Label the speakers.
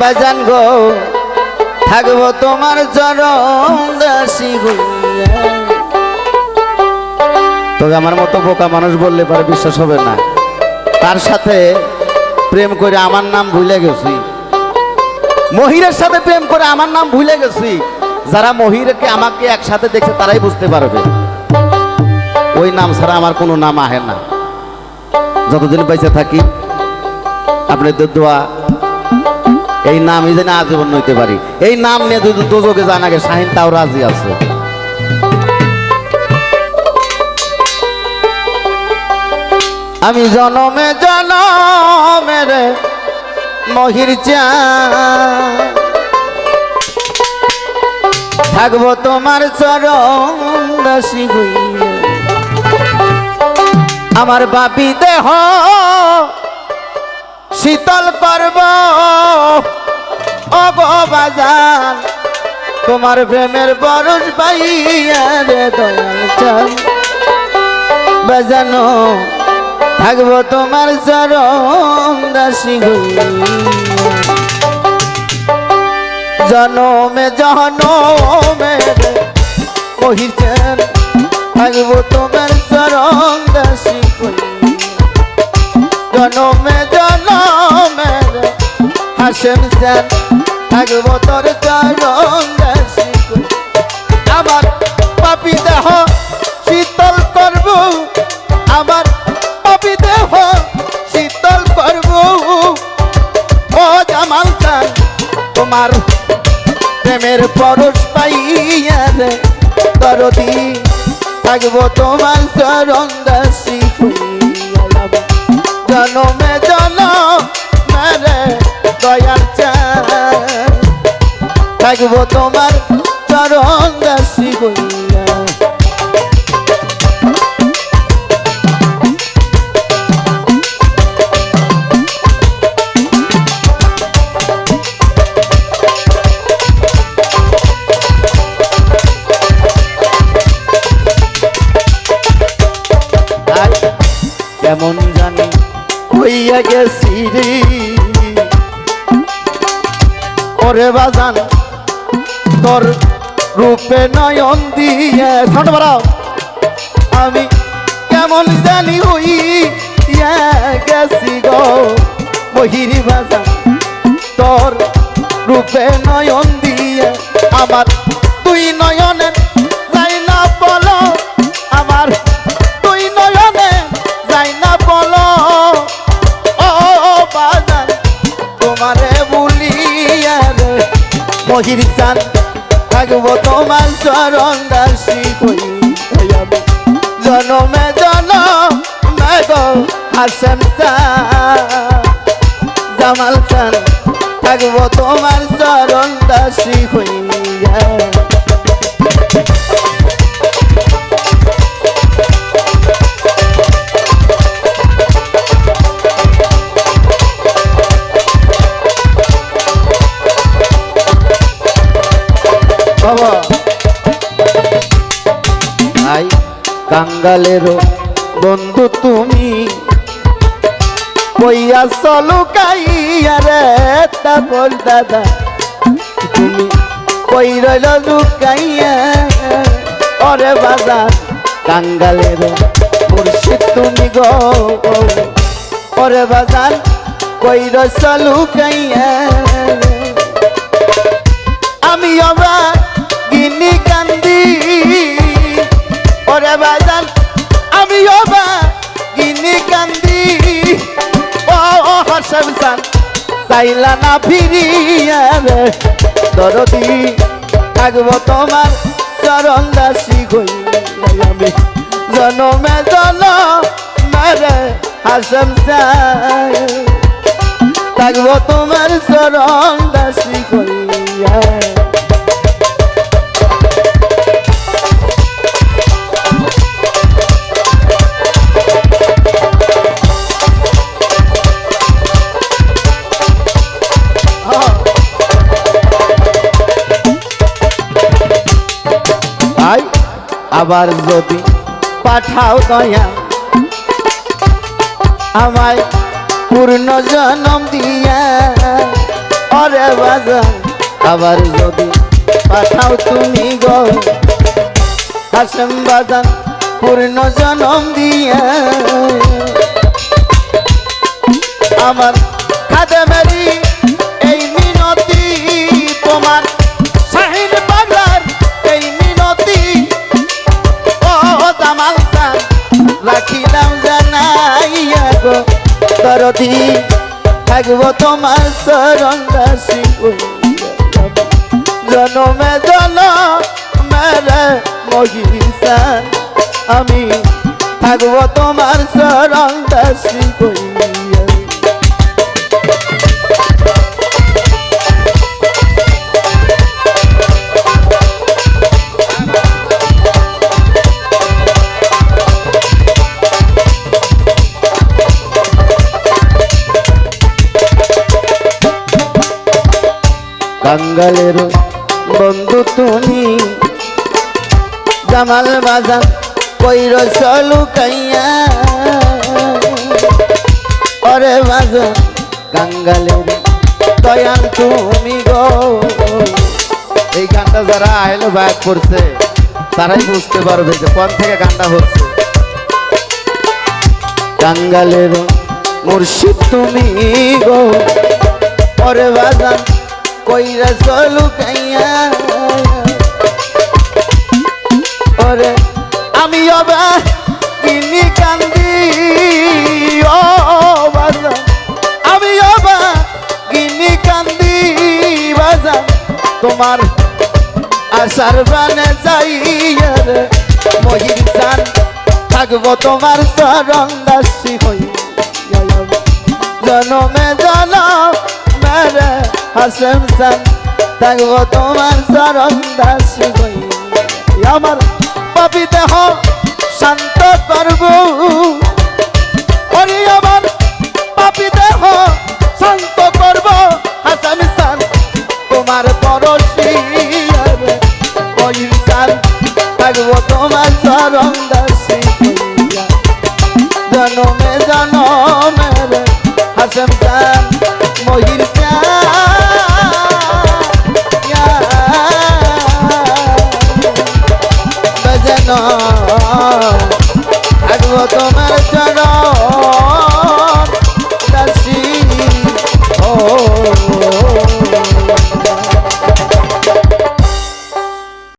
Speaker 1: বাজান গো, থাকব তোমার চরম দাসী হইয়া। আমার মতো বোকা মানুষ বললে পরে বিশ্বাস হবে না। তার সাথে প্রেম করে আমার নাম ভুলে গেছি। মহিরের সাথে প্রেম করে আমার নাম ভুলে গেছি। যারা মহিরকে আমাকে একসাথে দেখছে, তারাই বুঝতে পারবে। ওই নাম ছাড়া আমার কোনো নাম আহে না। যতদিন বেঁচে থাকি, আপনাদের দোয়া এই নামই যেন আজীবন নইতে পারি। এই নাম নিয়ে যদি দোজকে জানা গে, শাহিন তাও রাজি আছে। আমি জনমে জনমের মহির চা থাকব তোমার চরম দাসী হইয়া। আমার বাপি দেহ শীতল করব অগবাজান তোমার প্রেমের বরস পাইয়া রে দয়াল বাজানো থাকব তোমার চরম দাসী জনমে জনমে মহিছেন থাকব তোমার চরম দাসী জনমে জনমে হাসেম সেন থাকব তোর হইয়া। আমার পাপি দেহ শীতল করব, আমার পাপি দেহ শীতল করব ও জামাল খান তোমার প্রেমের পরশ পাইয়া রে দরদি থাকব তোমার চরণ দাসী। জনমে জনমে রে দয়াল চান। থাকব তোমার চরণ দাসী হইয়া। কেমন জানি হইয়া গেছি রে ওরে বাজান তোর রূপে নয়ন দিয়ে ছোট বাড়াও আমি কেমন জানি হইয়া গেছি গো মহিরি বাজান তোর রূপে নয়ন দিয়ে আমার মহির চান থাকব তোমার চরণ দাসী কই আমি। জনমে জনমে গো হাসেম কাঙ্গালেরও বন্ধু তুমি। কইয়া চলু কাইয়া রে তারপর দাদা। তুমি কই রইল লুকাইয়া? অরে বাজার কাঙ্গালেরও মুর্শিদ তুমি গো। অরে বাজার কই রইছ লুকাইয়া? আমি অবাক, গিনি কান্দি। ওরে বাজান আমি অবাক, গিনি কান্দি। ও হর্ষম সান চাইলা না ফিরিয়া রে। দরদি, থাকব তোমার চরণ দাসী গই আমি। জনমে জনমে রে, হাসম সান থাকব তোমার চরণ দাসী কইয়া আবার যদি পাঠাও দয়া, আমায় পূর্ণ জনম দিয়া। অরে বাজান আবার যদি পাঠাও তুমি গো। হাসেম পূর্ণ জনম দিয়ে। আমার খাদে মেরি এই মিনতি, তোমার দরদি থাকব তোমার শরণ দাসী জনমে জন মেরে মহিষান আমি থাকব তোমার শরণ কইয়া কাঙ্গালের বন্ধু তুমি। জামাল বাজান কইর চলু কাইয়া। অরে বাজান কাঙ্গালের দয়াল তুমি গো। এই গানটা যারা আইলো ব্যাক করছে, তারাই বুঝতে পারবে যে কোন থেকে গানটা হচ্ছে। কাঙ্গালের মুর্শিদ তুমি গো। ওরে বাজান কইরা চলু কাইয়া। ওরে, আমি অবা কিনি কান্দি আমি অবা কিনি কান্দি বাজান তোমার বানে যাইয়া রে, মহির চান থাকব তোমার চরণ দাসী হইয়া। জনমে হাসেম সান থাকব তোমার চরণ দাসী হইয়া আমার পাপি দেহ শান্ত করব। ওরে আমার পাপি দেহ শান্ত করব। হাসেম সান তোমার পরশি ওই ইনসান থাকব তোমার চরণ দাসী জনমে জনমে হাসেম চান মহির যেন